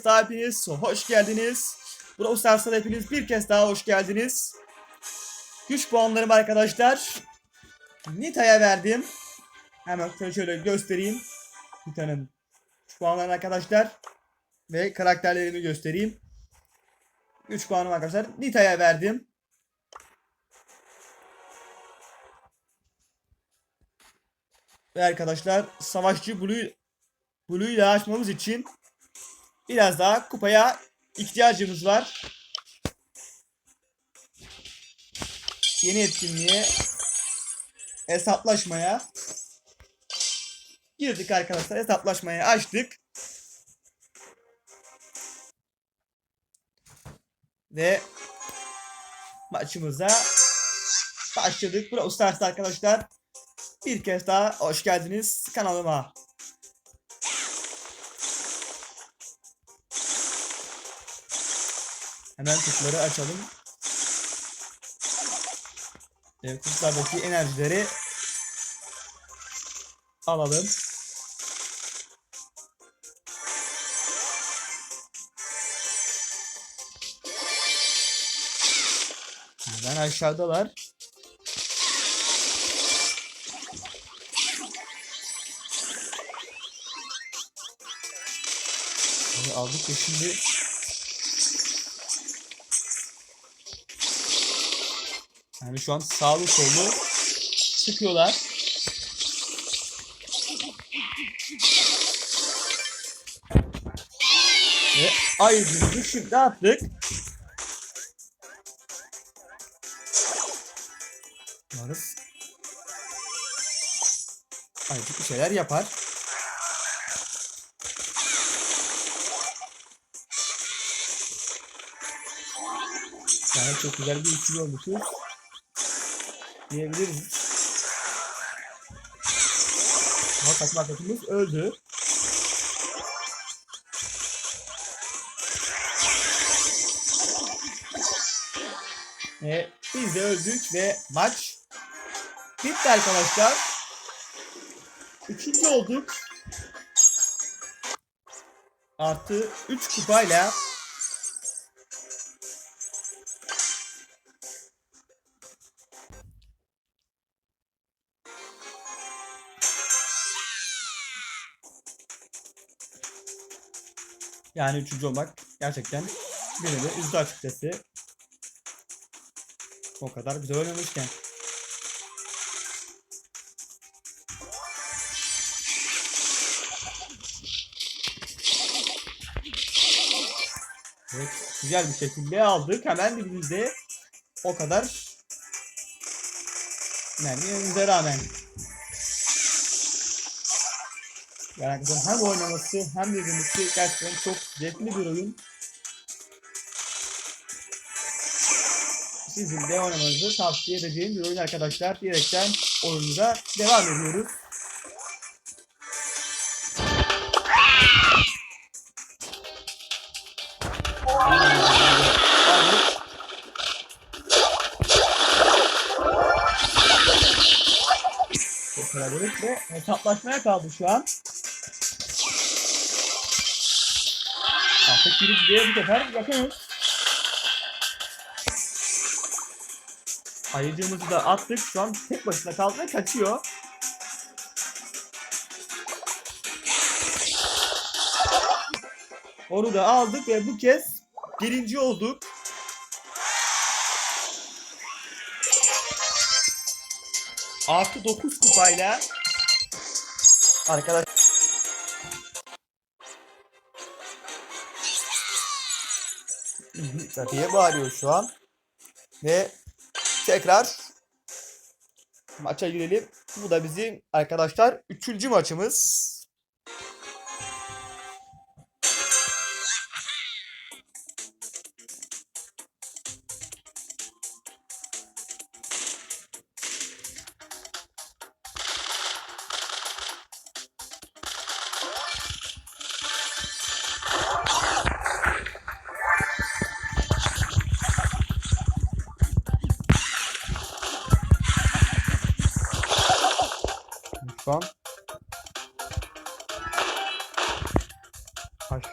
kez daha hepiniz hoş geldiniz. Brawl Stars'a hepiniz bir kez daha hoş geldiniz. Güç puanlarım arkadaşlar. Nita'ya verdim. Hemen şöyle, göstereyim. Nita'nın güç puanlarını arkadaşlar. Ve karakterlerimi göstereyim. Güç puanım arkadaşlar. Nita'ya verdim. Ve arkadaşlar savaşçı Blue Blue'yu da açmamız için biraz daha kupaya ihtiyacımız var. Yeni etkinliğe hesaplaşmaya girdik arkadaşlar. Hesaplaşmaya açtık. Ve maçımıza başladık. Brawl Stars arkadaşlar. Bir kez daha hoş geldiniz kanalıma. Hemen kutuları açalım. Evet, kutulardaki enerjileri alalım. Hemen aşağıdalar. Aldık ve şimdi Yani şu an sağlı sollu sıkıyorlar. Ve ayrıcımızı şimdi attık. Umarız Ayrıcık bir şeyler yapar. Yani çok güzel bir ikili olmuşuz diyebiliriz. Ama takım arkadaşımız öldü. Ve biz de öldük ve maç bitti arkadaşlar. Üçüncü olduk. Artı 3 kupayla Yani üçüncü olmak gerçekten beni de üzdü açıkçası. O kadar güzel oynamışken. Evet, güzel bir şekilde aldık. Hemen dibimizde o kadar mermi yememize rağmen. Yani hem oynaması hem de izlemesi gerçekten çok zevkli bir oyun. Sizin de oynamanızı tavsiye edeceğim bir oyun arkadaşlar. Diyerekten oyunumuza devam ediyoruz. Çok kalabalık ve hesaplaşmaya kaldı şu an. Artık birinciliğe bu sefer yakınız. Ayıcığımızı da attık. Şu an tek başına kaldı ve kaçıyor. Onu da aldık ve bu kez birinci olduk. Artı 9 kupayla arkadaş diye bağırıyor şu an. Ve tekrar maça girelim. Bu da bizim arkadaşlar üçüncü maçımız. An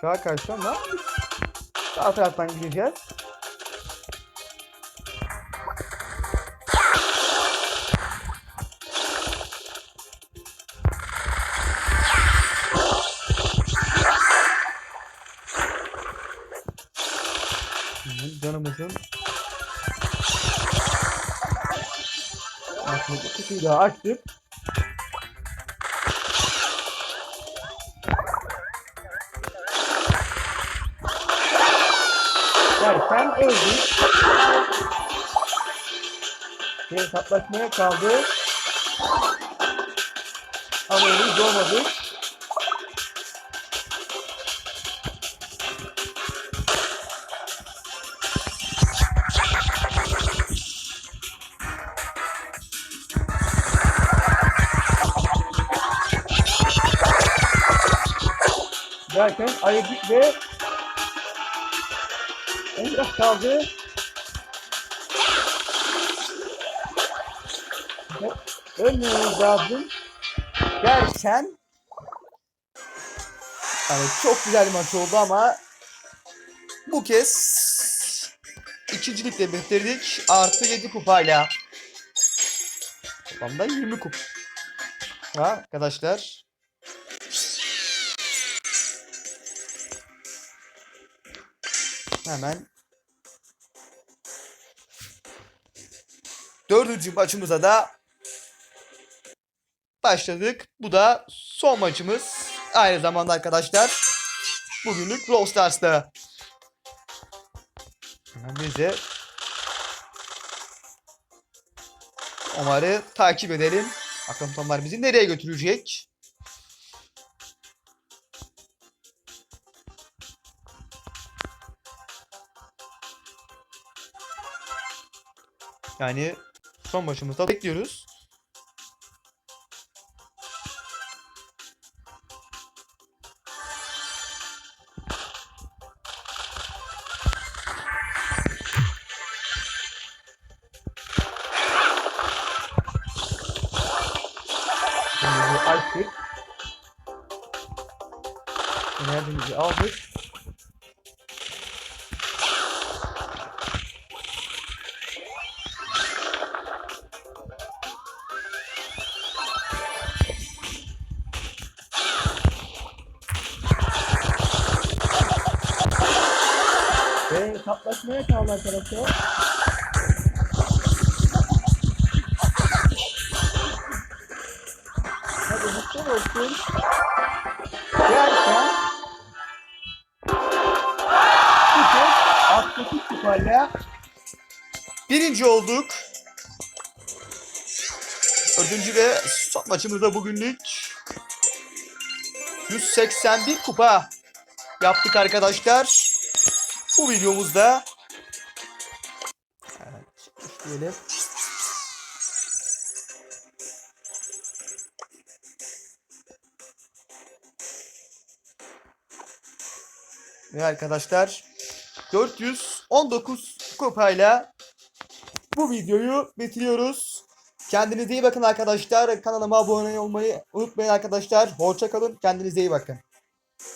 Sağa karşı ama biz sağ taraftan gideceğiz. Şimdi Canımızın bu kutuyu daha açtık. Derken öldük. Bir hesaplaşmaya kaldı. Ama henüz doğmadık. Derken ayıcık ve Emrah kaldı. Ve Ölmememiz lazım. Derken yani çok güzel bir maç oldu ama bu kez ikincilikle bitirdik. Artı 7 kupayla. Toplamda 20 kup. Ha, arkadaşlar. Hemen dördüncü maçımıza da başladık. Bu da son maçımız. Aynı zamanda arkadaşlar bugünlük Brawl Stars'ta. Hemen biz de Omar'ı takip edelim. Bakalım Omar bizi nereye götürecek? Yani son maçımızda bekliyoruz. Açtık. Enerjimizi aldık. Ve hesaplaşmaya kaldı arkadaşlar. Hadi mutlu olsun. Derken kez 68 kupayla birinci olduk. Dördüncü ve son maçımızda bugünlük 181 kupa yaptık arkadaşlar. Bu videomuzda evet. Ve arkadaşlar 419 kupayla bu videoyu bitiriyoruz. Kendinize iyi bakın arkadaşlar. Kanalıma abone olmayı unutmayın arkadaşlar. Hoşça kalın. Kendinize iyi bakın.